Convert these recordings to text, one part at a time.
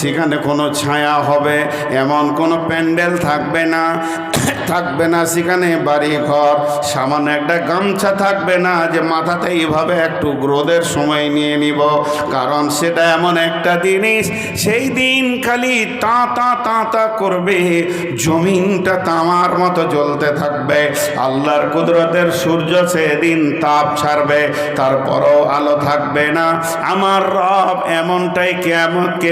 সেখানে কোনো ছায়া হবে, এমন কোনো প্যান্ডেল থাকবে না থাকবে না সেখানে বাড়ি ঘর সামান্য একটা গামছা থাকবে না যে মাথাতে এইভাবে একটু গ্রোদের সময় নিয়ে নিব। কারণ সেটা এমন একটা জিনিস, সেই দিন খালি তা তা করবে, জমিনটা তামার মতো জ্বলতে থাকবে, আল্লাহর কুদরতের সূর্য সেদিন তাপ ছাড়বে, তারপরও আলো থাকবে না। আমার রব এমনটাই কেমতকে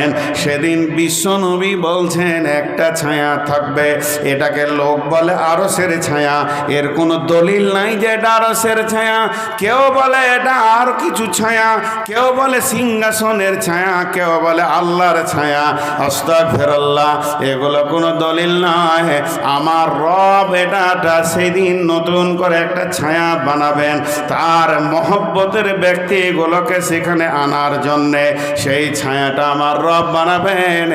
বানাবেন সেদিন বিশ্বনবী বলছেন, একটা ছায়া থাকবে। এটাকে লোক বলে আরসের ছায়া। এর কোনো দলিল নাই যে এটা আরসের ছায়া। কেউ বলে এটা আর কিছু ছায়া। কেউ বলে সিংহাসনের ছায়া। কেউ বলে আল্লাহর ছায়া। অস্তাক ফেরাল্লাহ এগুলো কোনো দলিল নয় আমার রব এটাটা সেদিন নতুন করে একটা ছায়া বানাবেন। তার মহব্বতের ব্যক্তিগুলোকে সেখানে আনার জন্যে। সেই ছায়াটা আমার রব বানাবেন।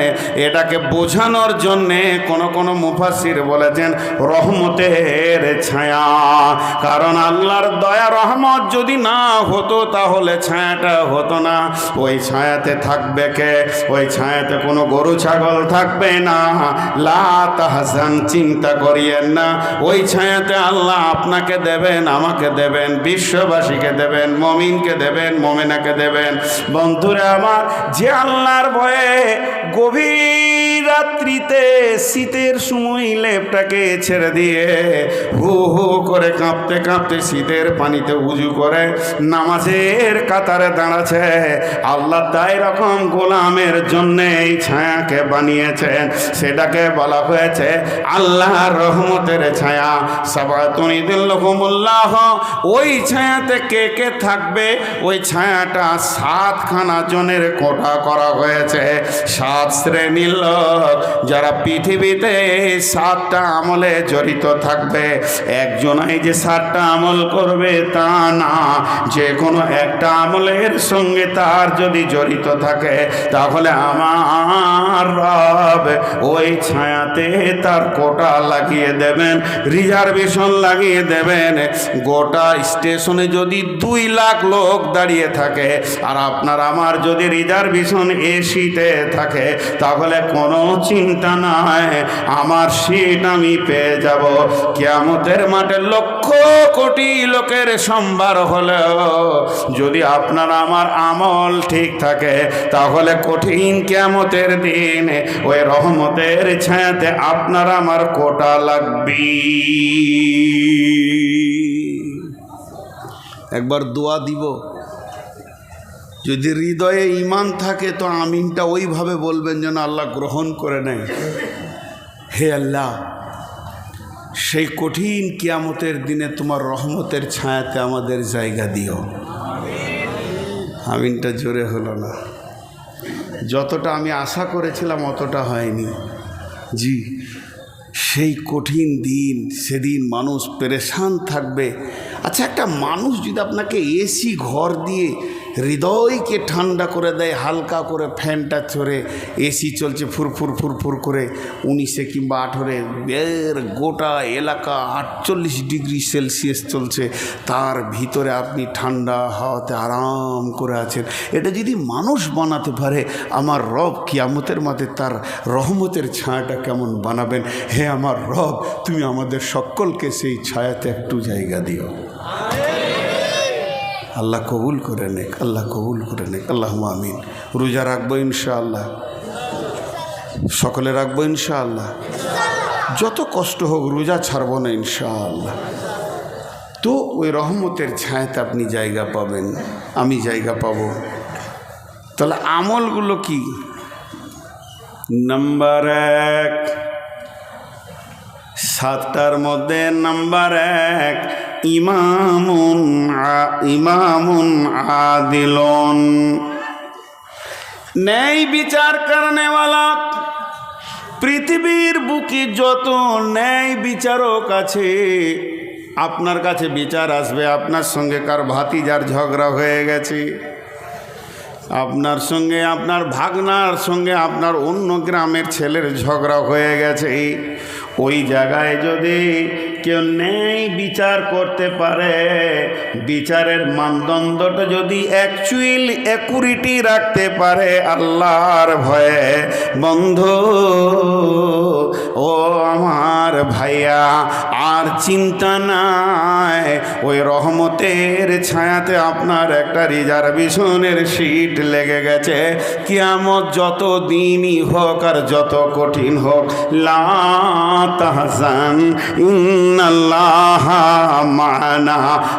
এটাকে বোঝানোর জন্যে কোনো কোনো মুফাসির বলেছেন, রহমতের ছায়া। কারণ আল্লাহর দয়া, রহমত যদি না হতো, তাহলে ছায়াটা হতো না। ওই ছায়াতে থাকবে কে? ওই ছায়াতে কোনো গরু, ছাগল থাকবে না। লা হাসান চিন্তা করিয়েন না। ওই ছায়াতে আল্লাহ আপনাকে দেবেন, আমাকে দেবেন, বিশ্ববাসীকে দেবেন, মমিনকে দেবেন, মমিনাকে দেবেন। বন্ধুরা আমার, যে আল্লাহর ভয়ে গভীর রাত্রিতে শীতের সময় লেপটাকে ছেড়ে দিয়ে হু হু করে কাঁপতে কাঁপতে শীতের পানিতে উজু করে নামাজের কাতারে দাঁড়াচ্ছে। আল্লাহ তাই রকম গোলামের জন্য এই ছায়াকে বানিয়েছেন। সেটাকে বলা হয়েছে আল্লাহ রহমতের ছায়া। সবাই তুমি সাবাতুনিদুল্লাহ ওই ছায়াতে কে কে থাকবে? ওই ছায়াটা সাতখানা জনের কোটা করা হয়েছে। সাত শ্রেণির যারা পৃথিবীতে সাতটা আমলে জড়িত থাকবে একজনাই যে সাতটা আমল করবে তা না। যে কোনো একটা আমলের সঙ্গে তার যদি জড়িত থাকে, তাহলে আমার রব ওই ছায়াতে তার কোটা লাগিয়ে দেবেন, রিজার্ভেশন লাগিয়ে দেবেন। গোটা স্টেশনে যদি দুই লাখ লোক দাঁড়িয়ে থাকে, আর আপনার আমার যদি রিজার্ভেশন এসিতে থাকে, তাহলে কোনো চিন্তা নাই, আমার সিট আমি পেয়ে যাব। কেয়ামতের মাঠে লক্ষ কোটি লোকের সম্ভার হলেও, যদি আপনার আমার আমল ঠিক থাকে, তাহলে কঠিন কেয়ামতের দিন ওই রহমতের ছায়াতে আপনার আমার কোটা লাগবে। একবার দোয়া দিব। যদি হৃদয়ে ইমান থাকে, তো আমিনটা ওইভাবে বলবেন যেন আল্লাহ গ্রহণ করে নেয়। হে আল্লাহ, সেই কঠিন কিয়ামতের দিনে তোমার রহমতের ছায়াতে আমাদের জায়গা দিও। আমিনটা জোরে হলো না। যতটা আমি আশা করেছিলাম, অতটা হয়নি। জি, সেই কঠিন দিন, সেদিন মানুষ পেরেশান থাকবে। আচ্ছা একটা মানুষ যদি আপনাকে এসি ঘর দিয়ে হৃদয়কে ঠান্ডা করে দেয়, হালকা করে ফ্যানটা চড়ে এসি চলছে ফুরফুর ফুরফুর করে উনিশে কিংবা আঠেরো এর গোটা এলাকা আটচল্লিশ ডিগ্রি সেলসিয়াস চলছে। তার ভিতরে আপনি ঠান্ডা হাওয়াতে আরাম করে আছেন। এটা যদি মানুষ বানাতে পারে, আমার রব কিয়ামতের মাঝে তার রহমতের ছায়াটা কেমন বানাবেন? হে আমার রব, তুমি আমাদের সকলকে সেই ছায়াতে একটু জায়গা দিও। আল্লাহ কবুল করে নেক, আল্লাহ কবুল করে নেক আল্লাহ আমিন। রোজা রাখব ইনশাআল্লাহ। সকলে রাখব ইনশাআল্লাহ। যত কষ্ট হোক রোজা ছাড়বো না ইনশাআল্লাহ। তো ওই রহমতের ছায়াতে আপনি জায়গা পাবেন, আমি জায়গা পাব। তাহলে আমলগুলো কি? নাম্বার এক, সাতটার মধ্যে নাম্বার এক ইমামুন ইমামুন আদিলন। ন্যায় বিচার করনেওয়ালা পৃথিবীর বুকে যত ন্যায় বিচারক আছে, আপনার কাছে বিচার আসবে, আপনার সঙ্গে কার ভাতিজার ঝগড়া হয়ে গেছে, আপনার সঙ্গে আপনার ভাগনার সঙ্গে আপনার অন্য গ্রামের ছেলের ঝগড়া হয়ে গেছে, ওই জায়গায় যদি কেউ নেই বিচার করতে পারে। বিচারের মানদণ্ডটা যদি অ্যাকচুয়াল অ্যাকুরিটি রাখতে পারে আল্লাহর ভয়ে। বন্ধু, ও আমার ভাইয়া, আর চিন্তা নাই, ওই রহমতের ছায়াতে আপনার একটা রিজার্ভেশনের সিট লেগে গেছে। কিয়ামত যত দিনই হোক আর যত কঠিন হোক, লা ইন্নাল্লাহ মানা।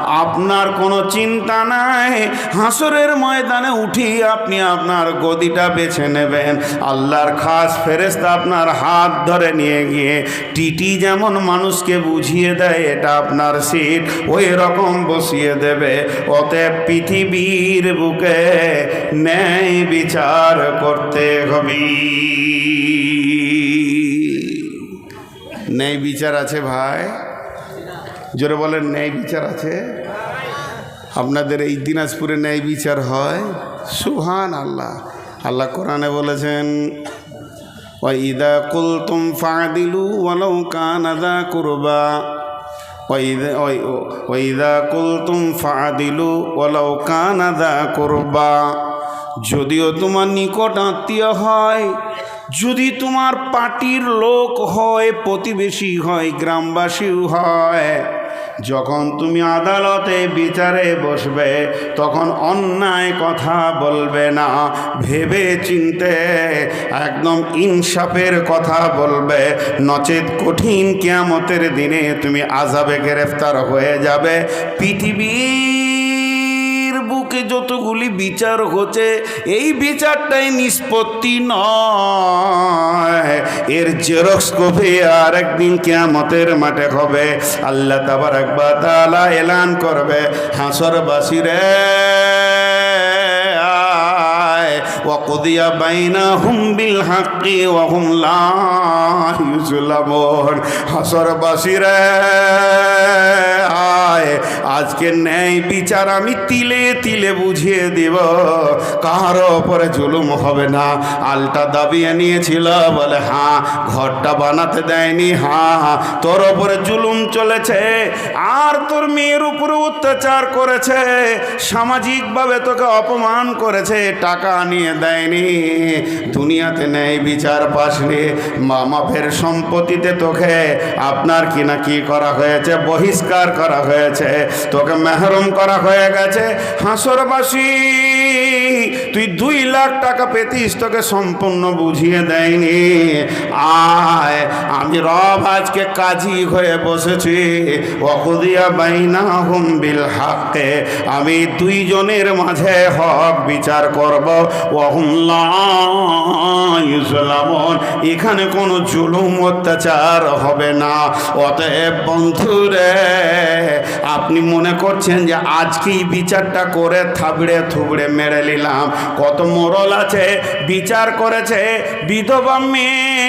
আপনার কোনো চিন্তা নাই। হাসরের ময়দানে উঠি আপনি আপনার গদিটা বেছে নেবেন। আল্লাহর খাস ফেরেস্তা আপনার হাত ধরে নিয়ে গিয়ে টিটি যেমন মানুষকে বুঝিয়ে দেয়, এটা আপনার সিট, ওই রকম বসিয়ে দেবে। অতএব পৃথিবীর বুকে ন্যায় বিচার করতে হবে। ন্যায় বিচার আছে ভাই। জোরে বলেন ন্যায় বিচার আছে? আপনাদের এই দিনাজপুরে ন্যায় বিচার হয়? সুহান আল্লাহ আল্লাহ কোরআনে বলেছেন, ওয়াইদা কুলতুম ফাদিলু ওয়ালাউ কানা দা কুরবা। ওয়াইদা কুলতুম ফাদিলু ওয়ালাউ কানা দা কুরবা। যদিও তোমার নিকট আত্মীয় হয় যদি তোমার পার্টির লোক হয়, প্রতিবেশী হয়, গ্রামবাসীও হয়, যখন তুমি আদালতে বিচারে বসবে, তখন অন্যায় কথা বলবে না, ভেবে চিনতে একদম ইনসাফের কথা বলবে। নচেত কঠিন কেয়ামতের দিনে তুমি আজাবে গ্রেফতার হয়ে যাবে। পৃথিবীর বুকে যতগুলি বিচার হচ্ছে, এই বিচারটাই নিষ্পত্তি নয়। এর জেরক্স কপি আর একদিন কেয়ামতের মাঠে হবে। আল্লাহ তাবার একবার তালা এলান করবে হাসরবাসী রে وقضي بينهم بالحق وهم لا يظلمون হাসরবাসীরা আয় আজকে ন্যায় বিচার আমি তিলে তিলে বুঝিয়ে দিব কারো ওপরে জুলুম হবে না আলটা দাবিয়ে নিয়েছিল বলে হ্যাঁ ঘরটা বানাতে দেয়নি হ্যাঁ তোর ওপরে জুলুম চলেছে আর তোর মেয়ের উপরে অত্যাচার করেছে সামাজিকভাবে তোকে অপমান করেছে টাকা নিয়ে দেয়নি। দুনিয়াতে নেয় বিচার পাশনি মা বাপের সম্পত্তিতে তোকে আপনার কি না কি করা হয়েছে, বহিষ্কার করা হয়েছে। তোকে মেহরম করা হয়ে গেছে হাসরবাসী। তুই দুই লাখ টাকা পেতিস, তোকে সম্পূর্ণ বুঝিয়ে দেয়নি। আয়, আমি রব আজকে কাজী হয়ে বসেছি। অকুদিয়া বাইনা হুম বিল হাকে আমি দুইজনের মাঝে হক বিচার করব। ওহুল্লামন এখানে কোনো জুলুম অত্যাচার হবে না। অতএব বন্ধুরে, আপনি মনে করছেন যে আজকেই বিচারটা করে থাবড়ে থুবড়ে মেরে নিলাম। কত মোরল আছে বিচার করেছে বিধবা মেয়ে।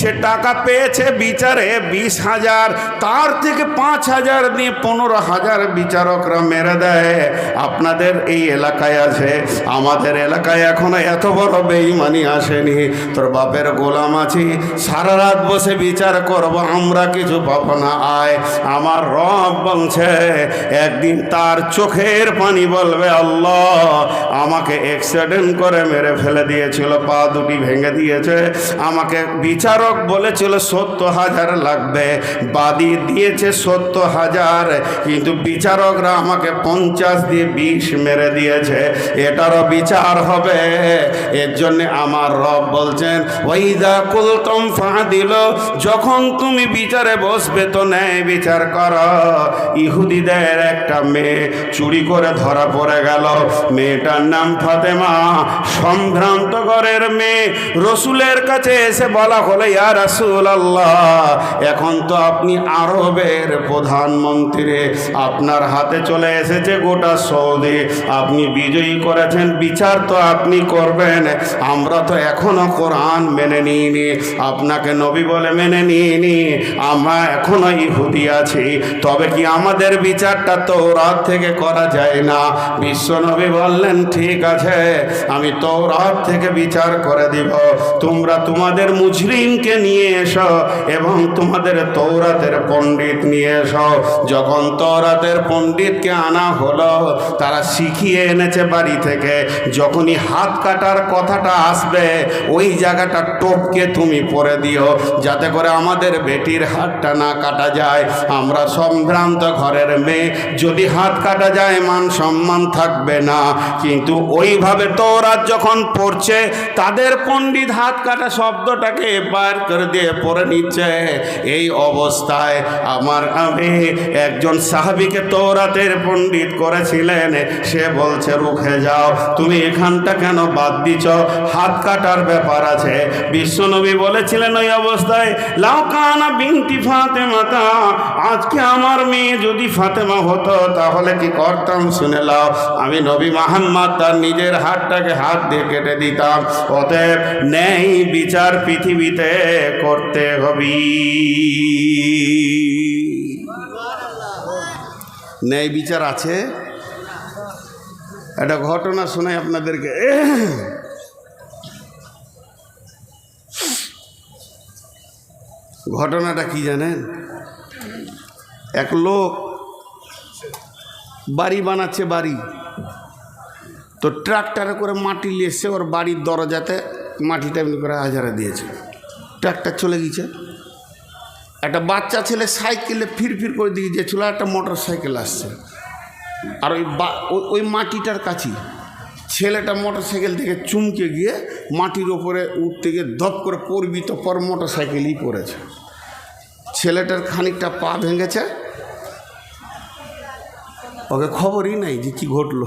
সে টাকা পেয়েছে বিচারে বিশ হাজার, তার থেকে পাঁচ হাজার দিয়ে পনেরো হাজার বিচারকরা মেরে দেয়। আপনাদের এই এলাকায় আছে, আমাদের এলাকায় এখনও এত বড় বেইমানি আসেনি। তোর বাপের গোলাম আছি, সারা রাত বসে বিচার করব, আমরা কিছু পাবো না, আয়। আমার রব বলছে, একদিন তার চোখের পানি বলবে, আল্লাহ, আমাকে অ্যাক্সিডেন্ট করে মেরে ফেলে দিয়েছিল, পা দুটি ভেঙে দিয়েছে। আমাকে বিচারক বলেছিল, সত্তর হাজার লাগবে। বাদি দিয়েছে, সত্তর হাজার। কিন্তু বিচারকরা আমাকে পঞ্চাশ দিয়ে বিষ মেরে দিয়েছে। এটারও বিচার হবে। এর জন্য আমার রব বলছেন ওইদা কুলতম ফা দিল যখন তুমি বিচারে বসবে তো ন্যায় বিচার কর। ইহুদিদের একটা মেয়ে চুরি করে ধরা পড়ে গেল। মেয়েটার নাম ফাতেমা। সম্ভ্রান্ত ঘরের মেয়ে। রসুলের কাছে এসে বলা হলো রাসুল আল্লাহ এখন তো আপনি আরবের প্রধানমন্ত্রী। আপনার হাতে চলে এসেছে গোটা সৌদি। আপনি বিজয়ী করেছেন, বিচার তো আপনি করবেন। আমরা তো এখনও কোরআন মেনে নিইনি। আপনাকে নবী বলে মেনে নিইনি। আমরা এখনও ইহুদি আছি। তবে কি আমাদের বিচারটা তো রাত থেকে করা যায় না? বিশ্ব নবী বললেন, ঠিক আছে, আমি তো রাত থেকে বিচার করে দিব। তোমরা তোমাদের মুজরিম নবীকে নিয়ে এসো এবং তোমাদের তৌরাতের পণ্ডিত নিয়ে এসো। যখন তৌরাতের পণ্ডিতকে আনা হলো, তারা শিখিয়ে এনেছে বাড়ি থেকে। যখনই হাত কাটার কথাটা আসবে, ওই জায়গাটা টোপকে তুমি পরে দিও, যাতে করে আমাদের বেটির হাতটা না কাটা যায়। আমরা সম্ভ্রান্ত ঘরের মেয়ে, যদি হাত কাটা যায়, মান সম্মান থাকবে না। কিন্তু ওইভাবে তোরা যখন পড়ছে, তাদের পণ্ডিত হাত কাটা শব্দটাকে বার করে দিয়ে পড়ে নিচ্ছে। এই অবস্থায় আমার আমি একজন সাহাবিকে তোরাতের পণ্ডিত করেছিলেন। সে বলছে, রুখে যাও। তুমি এখানটা কেন বাদ দিছ হাত কাটার ব্যাপার আছে। বিশ্বনবী বলেছিলেন, ওই অবস্থায় লাউকানা বিনতি ফাতেমাতা, আজকে আমার মেয়ে যদি ফাতেমা হতো, তাহলে কি করতাম শুনে লাও। আমি নবী মাহাম্মদ তার নিজের হাতটাকে হাত দিয়ে কেটে দিতাম। অতএব নেই বিচার পৃথিবীতে করতে হবি। ন্যায় বিচার আছে। একটা ঘটনা শোনাই আপনাদেরকে। ঘটনাটা কি জানেন? এক লোক বাড়ি বানাচ্ছে বাড়ি। তো ট্রাক্টরে করে মাটি নিয়ে এসে ওর বাড়ির দরজাতে মাটিটা এমনি করে হাজারা দিয়েছে। ট্রাক্টর চলে গিয়েছে। একটা বাচ্চা ছেলে সাইকেলে ফিরফির করে দিয়ে গিয়েছিল একটা মোটর সাইকেল আসছে। আর ওই, ওই- মাটিটার কাছেই। ছেলেটা মোটর সাইকেল থেকে চুমকে গিয়ে মাটির ওপরে উঠতে গিয়ে ধপ করে পড়বি তো পর মোটর সাইকেলই পড়েছে। ছেলেটার খানিকটা পা ভেঙেছে। ওকে খবরই নাই যে কি ঘটলো।